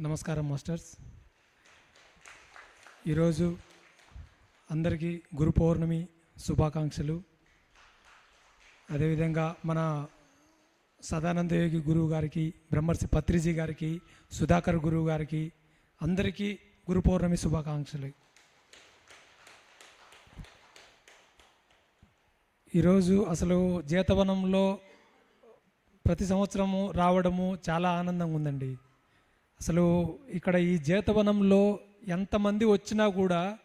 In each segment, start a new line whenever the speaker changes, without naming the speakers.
నమస్కారం మాస్టర్స్. ఈరోజు అందరికీ గురు పౌర్ణమి శుభాకాంక్షలు. అదేవిధంగా మన సదానంద యోగి గురువు గారికి బ్రహ్మర్షి పత్రిజీ గారికి సుధాకర్ గురువు గారికి అందరికీ గురు పౌర్ణమి శుభాకాంక్షలు. ఈరోజు అసలు జీతవనంలో ప్రతి సంవత్సరము రావడము చాలా ఆనందంగా ఉందండి. అసలు ఇక్కడ ఈ జీతవనంలో ఎంతమంది వచ్చినా కూడా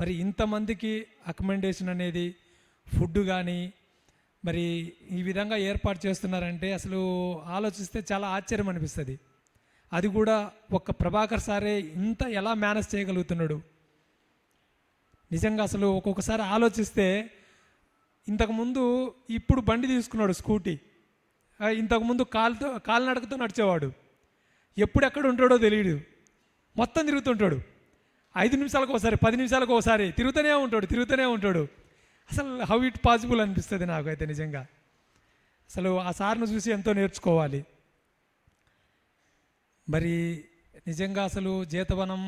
మరి ఇంతమందికి అకమెండేషన్ అనేది ఫుడ్ కానీ మరి ఈ విధంగా ఏర్పాటు చేస్తున్నారంటే అసలు ఆలోచిస్తే చాలా ఆశ్చర్యం అనిపిస్తుంది. అది కూడా ఒక్క ప్రభాకర్ సారే ఇంత ఎలా మేనేజ్ చేయగలుగుతున్నాడు? నిజంగా అసలు ఒక్కొక్కసారి ఆలోచిస్తే ఇంతకుముందు ఇప్పుడు బండి తీసుకున్నాడు స్కూటీ. ఇంతకుముందు కాలుతో కాలినడకతో నడిచేవాడు. ఎప్పుడు ఎక్కడ ఉంటాడో తెలియదు మొత్తం తిరుగుతుంటాడు. ఐదు నిమిషాలకు ఒకసారి పది నిమిషాలకు ఒకసారి తిరుగుతూనే ఉంటాడు తిరుగుతూనే ఉంటాడు. అసలు హౌ ఇట్ పాసిబుల్ అనిపిస్తుంది నాకు అయితే నిజంగా. అసలు ఆ సార్ను చూసి ఎంతో నేర్చుకోవాలి. మరి నిజంగా అసలు జీతవనం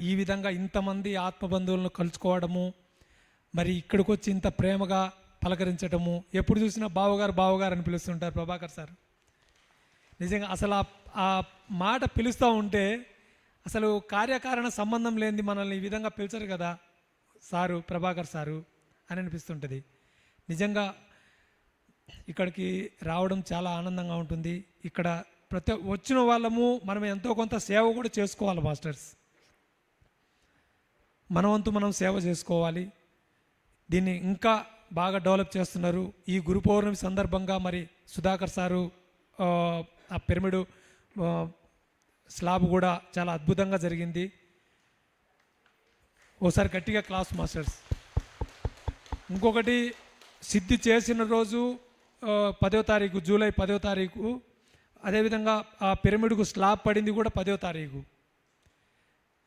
ఈ విధంగా ఇంతమంది ఆత్మబంధువులను కలుసుకోవడము మరి ఇక్కడికి వచ్చి ఇంత ప్రేమగా పలకరించడము ఎప్పుడు చూసినా బావగారు బావగారు అని పిలుస్తుంటారు ప్రభాకర్ సార్. నిజంగా అసలు ఆ- ఆ మాట పిలుస్తూ ఉంటే అసలు కార్యకారణ సంబంధం లేనిది మనల్ని ఈ విధంగా పిలిచరు కదా సారు ప్రభాకర్ సారు అని అనిపిస్తుంటుంది. నిజంగా ఇక్కడికి రావడం చాలా ఆనందంగా ఉంటుంది. ఇక్కడ ప్రతి వచ్చిన వాళ్ళము మనం ఎంతో కొంత సేవ కూడా చేసుకోవాలి మాస్టర్స్. మనవంతు మనం సేవ చేసుకోవాలి. దీన్ని ఇంకా బాగా డెవలప్ చేస్తున్నారు. ఈ గురు పౌర్ణమి సందర్భంగా మరి సుధాకర్ సారు ఆ, పిరమిడు పిరమిడ్ స్లాబ్ కూడా చాలా అద్భుతంగా జరిగింది. ఓసారి గట్టిగా క్లాస్ మాస్టర్స్. ఇంకొకటి సిద్ధి చేసిన రోజు పదో తారీఖు జూలై పదో తారీఖు అదేవిధంగా ఆ పిరమిడ్కు స్లాబ్ పడింది కూడా పదో తారీఖు.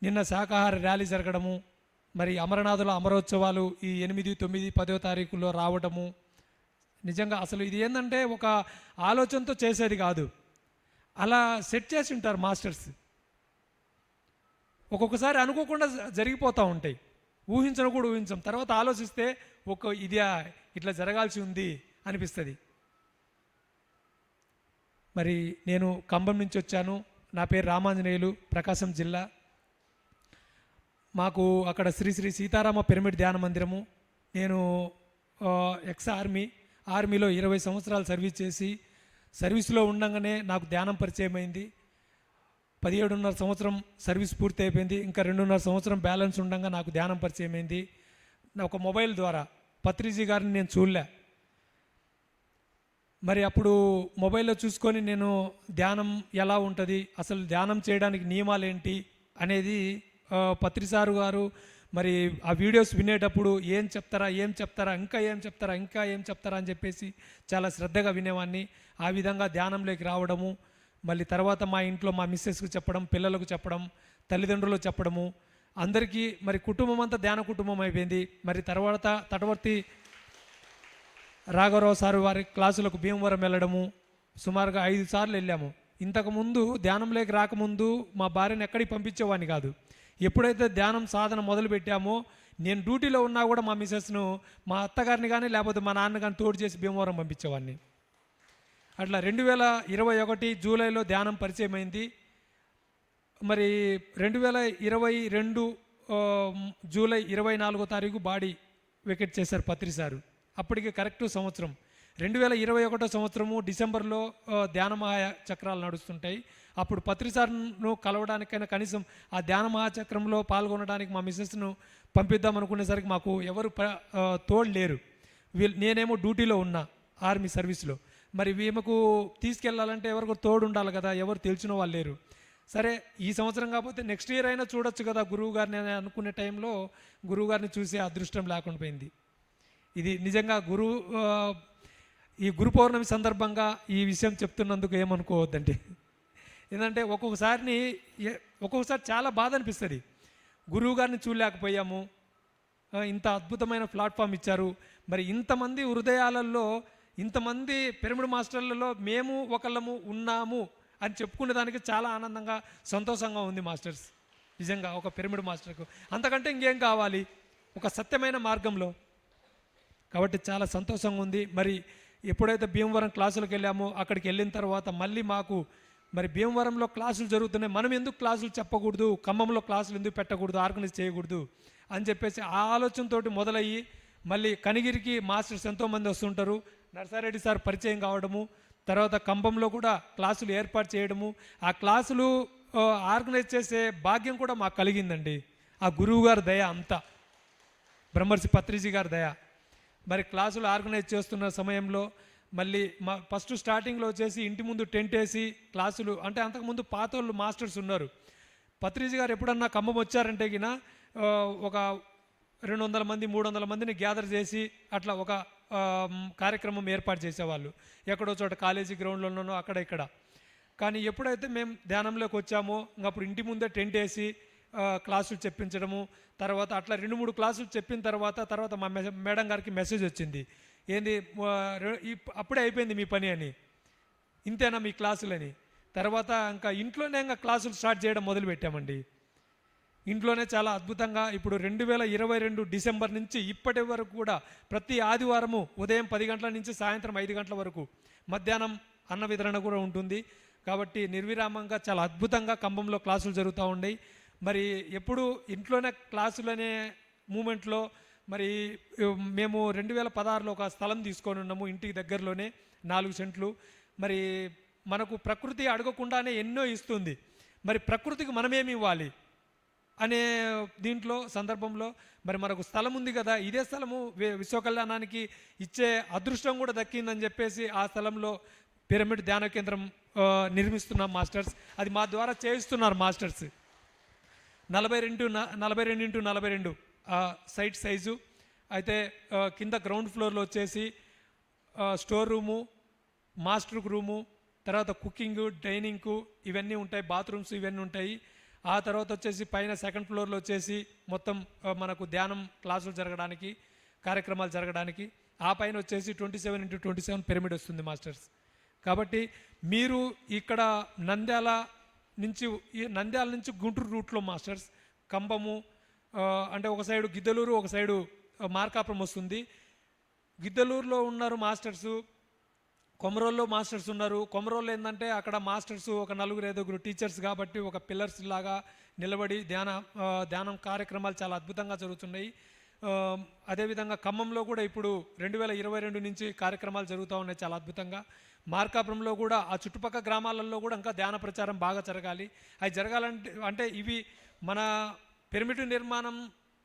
నిన్న శాకాహార ర్యాలీ జరగడము మరి అమరనాథుల అమరోత్సవాలు ఈ ఎనిమిది తొమ్మిది పదో తారీఖులో రావడము నిజంగా అసలు ఇది ఏంటంటే ఒక ఆలోచనతో చేసేది కాదు. అలా సెట్ చేసి ఉంటారు మాస్టర్స్. ఒక్కొక్కసారి అనుకోకుండా జ- జరిగిపోతూ ఉంటాయి. ఊహించను కూడా ఊహించం. తర్వాత ఆలోచిస్తే ఒక ఇది ఇట్లా జరగాల్సి ఉంది అనిపిస్తుంది. మరి నేను కంబం నుంచి వచ్చాను. నా పేరు రామాంజనేయులు ప్రకాశం జిల్లా. మాకు అక్కడ శ్రీ శ్రీ సీతారామ పిరమిడ్ ధ్యాన మందిరము. నేను ఎక్స్ ఆర్మీ ఆర్మీలో ఇరవై సంవత్సరాలు సర్వీస్ చేసి సర్వీస్లో ఉండగానే నాకు ధ్యానం పరిచయం అయింది పదిహేడున్నర సంవత్సరం సర్వీస్ పూర్తి అయిపోయింది ఇంకా రెండున్నర సంవత్సరం బ్యాలెన్స్ ఉండగా నాకు ధ్యానం పరిచయం అయింది నా ఒక మొబైల్ ద్వారా పత్రిజీ గారిని నేను చూడలే. మరి అప్పుడు మొబైల్లో చూసుకొని నేను ధ్యానం ఎలా ఉంటుంది అసలు ధ్యానం చేయడానికి నియమాలు ఏంటి అనేది పత్రిసారు గారు మరి ఆ వీడియోస్ వినేటప్పుడు ఏం చెప్తారా ఏం చెప్తారా ఇంకా ఏం చెప్తారా ఇంకా ఏం చెప్తారా అని చెప్పేసి చాలా శ్రద్ధగా వినేవాడిని ఆ విధంగా ధ్యానంలోకి రావడము మళ్ళీ తర్వాత మా ఇంట్లో మా మిస్సెస్కి చెప్పడం పిల్లలకు చెప్పడం తల్లిదండ్రులకు చెప్పడము. అందరికీ మరి కుటుంబం అంతా ధ్యాన కుటుంబం అయిపోయింది. మరి తర్వాత తటవర్తి రాఘవరావు సార్ వారి క్లాసులకు భీమవరం వెళ్ళడము. సుమారుగా ఐదు సార్లు వెళ్ళాము. ఇంతకుముందు ధ్యానంలోకి రాకముందు మా భార్యను ఎక్కడికి పంపించేవాడిని కాదు. ఎప్పుడైతే ధ్యానం సాధన మొదలు పెట్టామో నేను డ్యూటీలో ఉన్నా కూడా మా మిసెస్ను మా అత్తగారిని కానీ లేకపోతే మా నాన్న కానీ తోడు చేసి భీమవరం పంపించేవాడిని. అట్లా రెండు వేల ఇరవై ఒకటి జూలైలో ధ్యానం పరిచయం అయింది మరి రెండు వేల ఇరవై రెండు జూలై ఇరవై నాలుగో తారీఖు బాడీ వికెట్ చేశారు పత్రి సారు. అప్పటికి కరెక్ట్ సంవత్సరం. రెండు వేల ఇరవై ఒకటో సంవత్సరము డిసెంబర్లో ఆ, ధ్యాన చక్రాలు నడుస్తుంటాయి. అప్పుడు పత్రిసార్ను కలవడానికైనా కనీసం ఆ ధ్యాన మహాచక్రంలో పాల్గొనడానికి మా మిస్సెస్ను పంపిద్దాం అనుకునేసరికి మాకు ఎవరు ప- తోడు లేరు. వీళ్ళు నేనేమో డ్యూటీలో ఉన్నా ఆర్మీ సర్వీస్లో. మరి ఈమెకు తీసుకెళ్ళాలంటే ఎవరికి తోడు ఉండాలి కదా ఎవరు తెలిసిన వాళ్ళు లేరు. సరే ఈ సంవత్సరం కాకపోతే నెక్స్ట్ ఇయర్ అయినా చూడొచ్చు కదా గురువు గారిని అనుకునే టైంలో గురువు గారిని చూసే అదృష్టం లేకుండా పోయింది. ఇది నిజంగా గురు ఈ గురు పౌర్ణమి సందర్భంగా ఈ విషయం చెప్తున్నందుకు ఏమనుకోవద్దండి. ఏంటంటే ఒక్కొక్కసారిని ఒక్కొక్కసారి చాలా బాధ అనిపిస్తుంది. గురువు గారిని చూడలేకపోయాము. ఇంత అద్భుతమైన ప్లాట్ఫామ్ ఇచ్చారు. మరి ఇంతమంది హృదయాలలో ఇంతమంది పిరమిడ్ మాస్టర్లలో మేము ఒకళ్ళము ఉన్నాము అని చెప్పుకునే దానికి చాలా ఆనందంగా సంతోషంగా ఉంది మాస్టర్స్. నిజంగా ఒక పిరమిడ్ మాస్టర్కు. అంతకంటే ఇంకేం కావాలి? ఒక సత్యమైన మార్గంలో. కాబట్టి చాలా సంతోషంగా ఉంది. మరి ఎప్పుడైతే భీమవరం క్లాసులకు వెళ్ళామో అక్కడికి వెళ్ళిన తర్వాత మళ్ళీ మాకు మరి భీమవరంలో క్లాసులు జరుగుతున్నాయి. మనం ఎందుకు క్లాసులు చెప్పకూడదు? ఖమ్మంలో క్లాసులు ఎందుకు పెట్టకూడదు? ఆర్గనైజ్ చేయకూడదు? అని చెప్పేసి ఆ ఆలోచనతోటి మొదలయ్యి మళ్ళీ కనిగిరికి మాస్టర్స్ ఎంతోమంది వస్తుంటారు. నర్సారెడ్డి సార్ పరిచయం కావడము తర్వాత కంభంలో కూడా క్లాసులు ఏర్పాటు చేయడము. ఆ క్లాసులు ఆర్గనైజ్ చేసే భాగ్యం కూడా మాకు కలిగిందండి. ఆ గురువు గారి దయ అంతా. బ్రహ్మర్షి పత్రిజీ గారి దయ. మరి క్లాసులు ఆర్గనైజ్ చేస్తున్న సమయంలో మళ్ళీ మా ఫస్ట్ స్టార్టింగ్లో వచ్చేసి ఇంటి ముందు టెంట్ వేసి క్లాసులు అంటే అంతకుముందు పాత వాళ్ళు మాస్టర్స్ ఉన్నారు. పత్రిజీ గారు ఎప్పుడన్నా ఖమ్మం వచ్చారంటే గిన ఒక రెండు వందల మంది మూడు వందల మందిని గ్యాదర్ చేసి అట్లా ఒక కార్యక్రమం ఏర్పాటు చేసేవాళ్ళు. ఎక్కడో చోట కాలేజీ గ్రౌండ్లోనో అక్కడ ఇక్కడ. కానీ ఎప్పుడైతే మేము ధ్యానంలోకి వచ్చామో అప్పుడు ఇంటి ముందే టెంట్ వేసి క్లాసులు చెప్పించడము తర్వాత అట్లా రెండు మూడు క్లాసులు చెప్పిన తర్వాత తర్వాత మా మె- మేడం గారికి మెసేజ్ వచ్చింది. ఏంది అప్పుడే అయిపోయింది మీ పని అని. ఇంతేనా మీ క్లాసులని? తర్వాత ఇంకా ఇంట్లోనే ఇంకా క్లాసులు స్టార్ట్ చేయడం మొదలు పెట్టామండి. ఇంట్లోనే చాలా అద్భుతంగా ఇప్పుడు రెండు వేల ఇరవై రెండు డిసెంబర్ నుంచి ఇప్పటి వరకు కూడా ప్రతి ఆదివారము ఉదయం పది గంటల నుంచి సాయంత్రం ఐదు గంటల వరకు మధ్యాహ్నం అన్న వితరణ కూడా ఉంటుంది. కాబట్టి నిర్విరామంగా చాలా అద్భుతంగా కంభంలో క్లాసులు జరుగుతూ ఉన్నాయి. మరి ఎప్పుడు ఇంట్లోనే క్లాసులు అనే మూమెంట్లో మరి మేము రెండు వేల పదహారులో ఒక స్థలం తీసుకొని ఉన్నాము ఇంటికి దగ్గరలోనే నాలుగు సెంట్లు. మరి మనకు ప్రకృతి అడగకుండానే ఎన్నో ఇస్తుంది. మరి ప్రకృతికి మనమేమి ఇవ్వాలి? అనే దీంట్లో సందర్భంలో మరి మనకు స్థలం ఉంది కదా ఇదే స్థలము విశ్వకళ్యాణానికి ఇచ్చే అదృష్టం కూడా దక్కిందని చెప్పేసి ఆ స్థలంలో పిరమిడ్ ధ్యాన కేంద్రం నిర్మిస్తున్నాం మాస్టర్స్. అది మా ద్వారా చేయిస్తున్నారు మాస్టర్స్. నలభై రెండు నలభై రెండు ఇంటూ నలభై రెండు. ఆ, సైట్ సైజు. అయితే కింద గ్రౌండ్ ఫ్లోర్లో వచ్చేసి స్టోర్ రూము మాస్టర్ రూము తర్వాత కుకింగ్ డైనింగ్కు ఇవన్నీ ఉంటాయి బాత్రూమ్స్ ఇవన్నీ ఉంటాయి. ఆ తర్వాత వచ్చేసి పైన సెకండ్ ఫ్లోర్లో వచ్చేసి మొత్తం మనకు ధ్యానం క్లాసులు జరగడానికి కార్యక్రమాలు జరగడానికి ఆ పైన వచ్చేసి twenty seven into twenty seven pyramid వస్తుంది మాస్టర్స్. కాబట్టి మీరు ఇక్కడ నంద్యాల నుంచి ఈ నంద్యాల నుంచి గుంటూరు రూట్లో మాస్టర్స్ కంబము అంటే ఒక సైడు గిద్దలూరు ఒక సైడు మార్కాపురం వస్తుంది. గిద్దలూరులో ఉన్నారు మాస్టర్సు కొమరోల్లో మాస్టర్స్ ఉన్నారు. కొమరోల్లో ఏంటంటే అక్కడ మాస్టర్స్ ఒక నలుగురు ఐదుగురు టీచర్స్ కాబట్టి ఒక పిల్లర్స్ లాగా నిలబడి ధ్యాన ధ్యానం కార్యక్రమాలు చాలా అద్భుతంగా జరుగుతున్నాయి. అదేవిధంగా ఖమ్మంలో కూడా ఇప్పుడు రెండు వేల ఇరవై రెండు నుంచి కార్యక్రమాలు జరుగుతూ ఉన్నాయి చాలా అద్భుతంగా. మార్కాపురంలో కూడా ఆ చుట్టుపక్కల గ్రామాలలో కూడా ఇంకా ధ్యాన ప్రచారం బాగా జరగాలి. అవి జరగాలంటే అంటే ఇవి మన పిరమిడ్ నిర్మాణం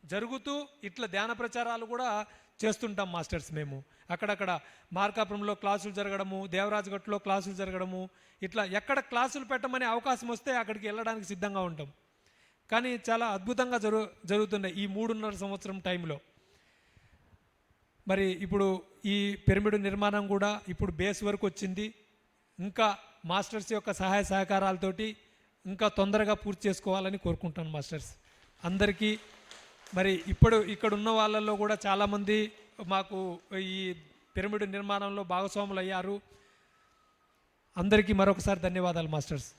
జరుగుతూ ఇట్లా ధ్యాన ప్రచారాలు కూడా చేస్తుంటాం మాస్టర్స్ మేము. అక్కడక్కడ మార్కాపురంలో క్లాసులు జరగడము దేవరాజగట్లో క్లాసులు జరగడము ఇట్లా ఎక్కడ క్లాసులు పెట్టమనే అవకాశం వస్తే అక్కడికి వెళ్ళడానికి సిద్ధంగా ఉంటాం. కానీ చాలా అద్భుతంగా జరు జరుగుతున్నాయి ఈ మూడున్నర సంవత్సరం టైంలో. మరి ఇప్పుడు ఈ పిరమిడ్ నిర్మాణం కూడా ఇప్పుడు బేస్ వరకు వచ్చింది. ఇంకా మాస్టర్స్ యొక్క సహాయ సహకారాలతోటి ఇంకా తొందరగా పూర్తి చేసుకోవాలని కోరుకుంటాను మాస్టర్స్. అందరికీ మరి ఇప్పుడు ఇక్కడ ఉన్న వాళ్ళల్లో కూడా చాలామంది మాకు ఈ పిరమిడ్ నిర్మాణంలో భాగస్వాములు అయ్యారు. అందరికీ మరొకసారి ధన్యవాదాలు మాస్టర్స్.